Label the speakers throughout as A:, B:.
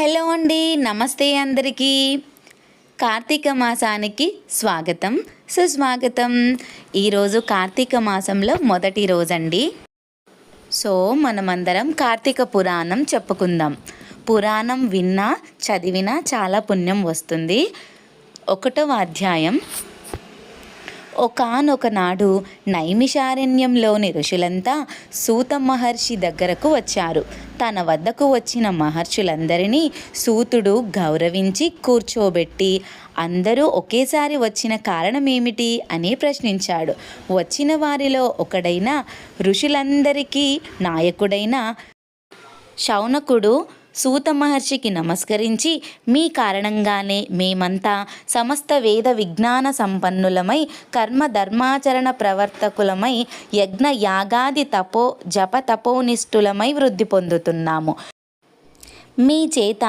A: Hello అండి నమస్తే అందరికీ. కార్తీక మాసానికి స్వాగతం సుస్వాగతం. ఈరోజు కార్తీక మాసంలో మొదటి రోజండి. సో మనమందరం కార్తీక పురాణం చెప్పుకుందాం. పురాణం విన్నా చదివినా చాలా పుణ్యం వస్తుంది. ఒకటవ అధ్యాయం ఒకానొక నాడు నైమిషారణ్యంలోని ఋషులంతా సూత మహర్షి దగ్గరకు వచ్చారు. తన వద్దకు వచ్చిన మహర్షులందరినీ సూతుడు గౌరవించి కూర్చోబెట్టి అందరూ ఒకేసారి వచ్చిన కారణం ఏమిటి అని ప్రశ్నించాడు. వచ్చిన వారిలో ఒకడైన ఋషులందరికీ నాయకుడైన శౌనకుడు సూత మహర్షికి నమస్కరించి మీ కారణంగానే మేమంతా సమస్త వేద విజ్ఞాన సంపన్నులమై కర్మ ధర్మాచరణ ప్రవర్తకులమై యజ్ఞ యాగాది తపో జప తపోనిష్ఠులమై వృద్ధి పొందుతున్నాము. మీ చేత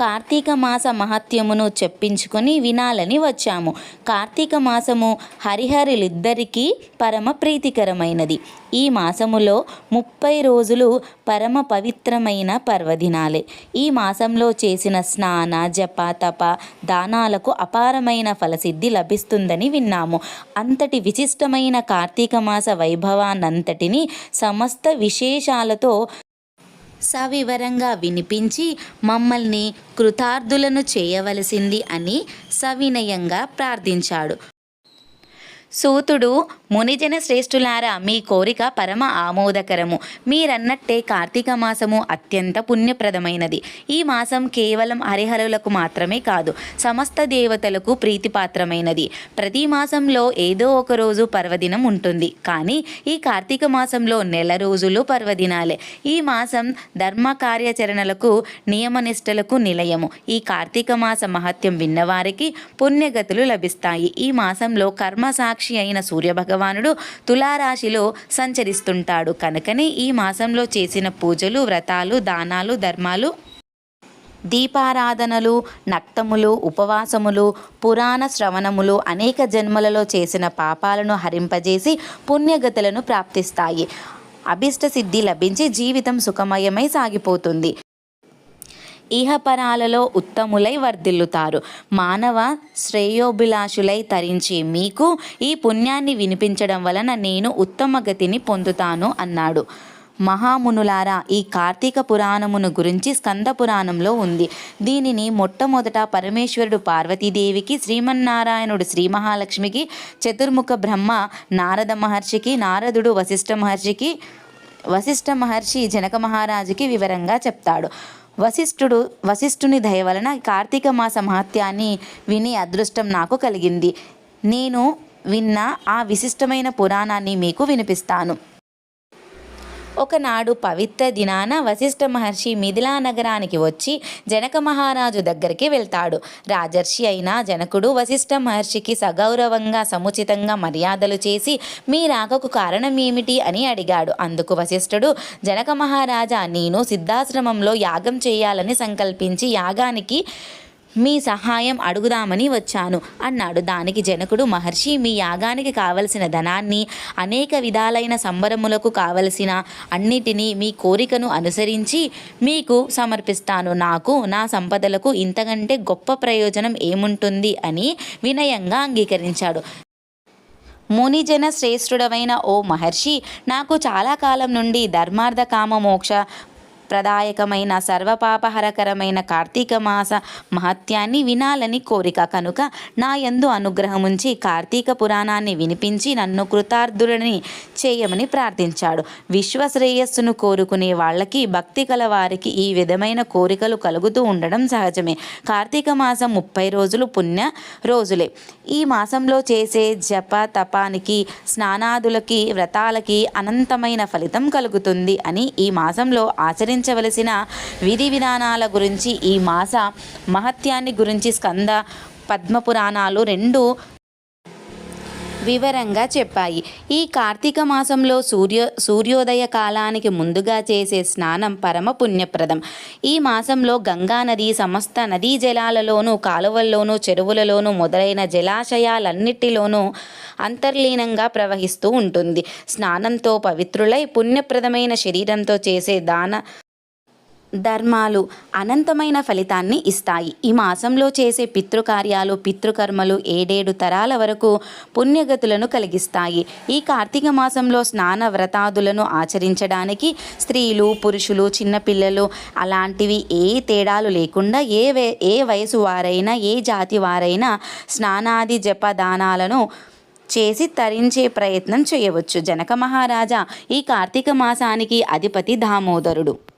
A: కార్తీక మాస మహత్యమును చెప్పించుకొని వినాలని వచ్చాము. కార్తీక మాసము హరిహరులిద్దరికీ పరమ ప్రీతికరమైనది. ఈ మాసములో ముప్పై రోజులు పరమ పవిత్రమైన పర్వదినాలే. ఈ మాసంలో చేసిన స్నాన జప తప దానాలకు అపారమైన ఫలసిద్ధి లభిస్తుందని విన్నాము. అంతటి విశిష్టమైన కార్తీక మాస వైభవాన్నంతటిని సమస్త విశేషాలతో సవివరంగా వినిపించి మమ్మల్ని కృతార్థులను చేయవలసింది అని సవినయంగా ప్రార్థించాడు. సూతుడు మునిజన శ్రేష్ఠులారా మీ కోరిక పరమ ఆమోదకరము. మీరన్నట్టే కార్తీక మాసము అత్యంత పుణ్యప్రదమైనది. ఈ మాసం కేవలం హరిహరులకు మాత్రమే కాదు సమస్త దేవతలకు ప్రీతిపాత్రమైనది. ప్రతి మాసంలో ఏదో ఒక రోజు పర్వదినం ఉంటుంది. కానీ ఈ కార్తీక మాసంలో నెల రోజులు పర్వదినాలే. ఈ మాసం ధర్మ కార్యాచరణలకు నియమనిష్టలకు నిలయము. ఈ కార్తీక మాస మహత్యం విన్నవారికి పుణ్యగతులు లభిస్తాయి. ఈ మాసంలో కర్మ సాక్షి అయిన సూర్యభగవానుడు తులారాశిలో సంచరిస్తుంటాడు. కనుకనే ఈ మాసంలో చేసిన పూజలు వ్రతాలు దానాలు ధర్మాలు దీపారాధనలు నక్తములు ఉపవాసములు పురాణ శ్రవణములు అనేక జన్మలలో చేసిన పాపాలను హరింపజేసి పుణ్యగతులను ప్రాప్తిస్తాయి. అభిష్ట సిద్ధి లభించి జీవితం సుఖమయమై సాగిపోతుంది. ఇహపరాలలో ఉత్తములై వర్ధిల్లుతారు. మానవ శ్రేయోభిలాషులై తరించి మీకు ఈ పుణ్యాన్ని వినిపించడం వలన నేను ఉత్తమ గతిని పొందుతాను అన్నాడు. మహామునులారా ఈ కార్తీక పురాణమును గురించి స్కంద పురాణంలో ఉంది. దీనిని మొట్టమొదట పరమేశ్వరుడు పార్వతీదేవికి శ్రీమన్నారాయణుడు శ్రీ మహాలక్ష్మికి చతుర్ముఖ బ్రహ్మ నారద మహర్షికి నారదుడు వశిష్ఠ మహర్షికి వశిష్ఠ మహర్షి జనక మహారాజుకి వివరంగా చెప్తాడు. వశిష్ఠుడు వశిష్ఠుని దయ వలన కార్తీక మాస మహత్యాన్ని విని అదృష్టం నాకు కలిగింది. నేను విన్న ఆ విశిష్టమైన పురాణాన్ని మీకు వినిపిస్తాను. ఒకనాడు పవిత్ర దినాన వశిష్ఠ మహర్షి మిథిలా నగరానికి వచ్చి జనక మహారాజు దగ్గరికి వెళ్తాడు. రాజర్షి అయిన జనకుడు వశిష్ఠ మహర్షికి సగౌరవంగా సముచితంగా మర్యాదలు చేసి మీ రాకకు కారణం ఏమిటి అని అడిగాడు. అందుకు వశిష్ఠుడు జనక మహారాజా నేను సిద్ధాశ్రమంలో యాగం చేయాలని సంకల్పించి యాగానికి మీ సహాయం అడుగుదామని వచ్చాను అన్నాడు. దానికి జనకుడు మహర్షి మీ యాగానికి కావలసిన ధనాన్ని అనేక విధాలైన సంబరములకు కావలసిన అన్నిటినీ మీ కోరికను అనుసరించి మీకు సమర్పిస్తాను. నాకు నా సంపదలకు ఇంతకంటే గొప్ప ప్రయోజనం ఏముంటుంది? అని వినయంగా అంగీకరించాడు. మునిజన శ్రేష్ఠుడవైన ఓ మహర్షి నాకు చాలా కాలం నుండి ధర్మార్థ కామ మోక్ష ప్రదాయకమైన సర్వపాపహరకరమైన కార్తీక మాస మహత్యాన్ని వినాలని కోరిక కనుక నా యందు అనుగ్రహముంచి కార్తీక పురాణాన్ని వినిపించి నన్ను కృతార్థులని చేయమని ప్రార్థించాడు. విశ్వశ్రేయస్సును కోరుకునే వాళ్ళకి భక్తి కల వారికి ఈ విధమైన కోరికలు కలుగుతూ ఉండడం సహజమే. కార్తీక మాసం ముప్పై రోజులు పుణ్య రోజులే. ఈ మాసంలో చేసే జప తపానికి స్నానాదులకి వ్రతాలకి అనంతమైన ఫలితం కలుగుతుంది అని ఈ మాసంలో ఆచరి పాటించవలసిన విధి విధానాల గురించి ఈ మాస మహత్యాన్ని గురించి స్కంద పద్మపురాణాలు రెండు వివరంగా చెప్పాయి. ఈ కార్తీక మాసంలో సూర్య సూర్యోదయ కాలానికి ముందుగా చేసే స్నానం పరమ పుణ్యప్రదం. ఈ మాసంలో గంగా నది సమస్త నదీ జలాలలోనూ కాలువల్లోనూ చెరువులలోనూ మొదలైన జలాశయాలన్నిటిలోనూ అంతర్లీనంగా ప్రవహిస్తూ ఉంటుంది. స్నానంతో పవిత్రులై పుణ్యప్రదమైన శరీరంతో చేసే దాన ధర్మాలు అనంతమైన ఫలితాన్ని ఇస్తాయి. ఈ మాసంలో చేసే పితృకార్యాలు పితృకర్మలు ఏడేడు తరాల వరకు పుణ్యగతులను కలిగిస్తాయి. ఈ కార్తీక మాసంలో స్నాన వ్రతాదులను ఆచరించడానికి స్త్రీలు పురుషులు చిన్నపిల్లలు అలాంటివి ఏ తేడాలు లేకుండా ఏ వే ఏ వయసు వారైనా ఏ జాతి వారైనా స్నానాది జపదానాలను చేసి తరించే ప్రయత్నం చేయవచ్చు. జనక మహారాజా ఈ కార్తీక మాసానికి అధిపతి దామోదరుడు.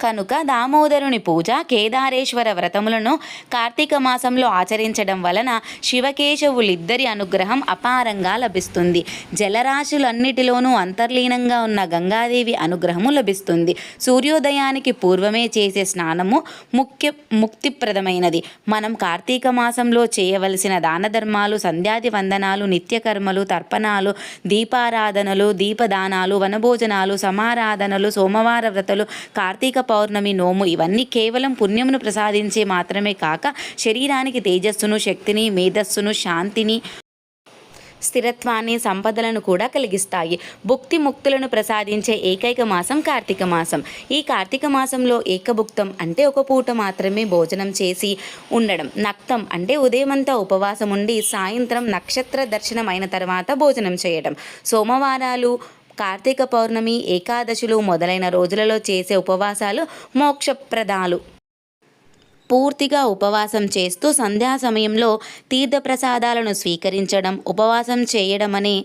A: కనుక దామోదరుని పూజ కేదారేశ్వర వ్రతములను కార్తీక మాసంలో ఆచరించడం వలన శివకేశవులిద్దరి అనుగ్రహం అపారంగా లభిస్తుంది. జలరాశులన్నిటిలోనూ అంతర్లీనంగా ఉన్న గంగాదేవి అనుగ్రహము లభిస్తుంది. సూర్యోదయానికి పూర్వమే చేసే స్నానము ముఖ్య ముక్తిప్రదమైనది. మనం కార్తీక మాసంలో చేయవలసిన దాన ధర్మాలు సంధ్యాది వందనాలు నిత్యకర్మలు తర్పణాలు దీపారాధనలు దీపదానాలు వనభోజనాలు సమారాధనలు సోమవార వ్రతలు కార్తీక పౌర్ణమి నోము ఇవన్నీ కేవలం పుణ్యమును ప్రసాదించే మాత్రమే కాక శరీరానికి తేజస్సును శక్తిని మేధస్సును శాంతిని స్థిరత్వాన్ని సంపదలను కూడా కలిగిస్తాయి. భుక్తి ముక్తులను ప్రసాదించే ఏకైక మాసం కార్తీక మాసం. ఈ కార్తీక మాసంలో ఏకభుక్తం అంటే ఒక పూట మాత్రమే భోజనం చేసి ఉండడం. నక్తం అంటే ఉదయమంతా ఉపవాసం ఉండి సాయంత్రం నక్షత్ర దర్శనం అయిన తర్వాత భోజనం చేయడం. సోమవారాలు కార్తీక పౌర్ణమి ఏకాదశులు మొదలైన రోజులలో చేసే ఉపవాసాలు మోక్షప్రదాలు. పూర్తిగా ఉపవాసం చేస్తూ సంధ్యా సమయంలో తీర్థప్రసాదాలను స్వీకరించడం ఉపవాసం చేయడం అనే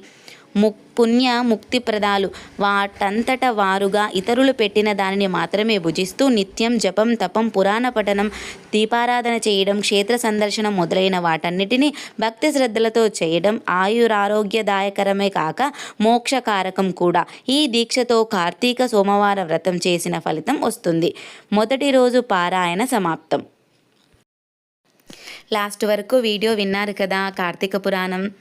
A: ము పుణ్య ముక్తిప్రదాలు వాటంతట వారుగా ఇతరులు పెట్టిన దానిని మాత్రమే భుజిస్తూ నిత్యం జపం తపం పురాణ పఠనం దీపారాధన చేయడం క్షేత్ర సందర్శనం మొదలైన వాటన్నిటినీ భక్తి శ్రద్ధలతో చేయడం ఆయురారోగ్యదాయకరమే కాక మోక్షకారకం కూడా. ఈ దీక్షతో కార్తీక సోమవార వ్రతం చేసిన ఫలితం వస్తుంది. మొదటి రోజు పారాయణ సమాప్తం. లాస్ట్ వరకు వీడియో విన్నారు కదా కార్తీక పురాణం.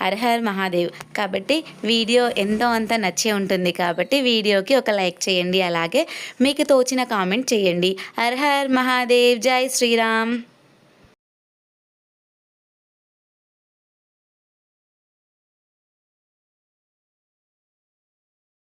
A: అర్హర్ మహాదేవ్. కాబట్టి వీడియో ఎంతో అంత నచ్చే ఉంటుంది కాబట్టి వీడియోకి ఒక లైక్ చేయండి. అలాగే మీకు తోచిన కామెంట్ చేయండి. అర్హర్ మహాదేవ్. జై శ్రీరామ్.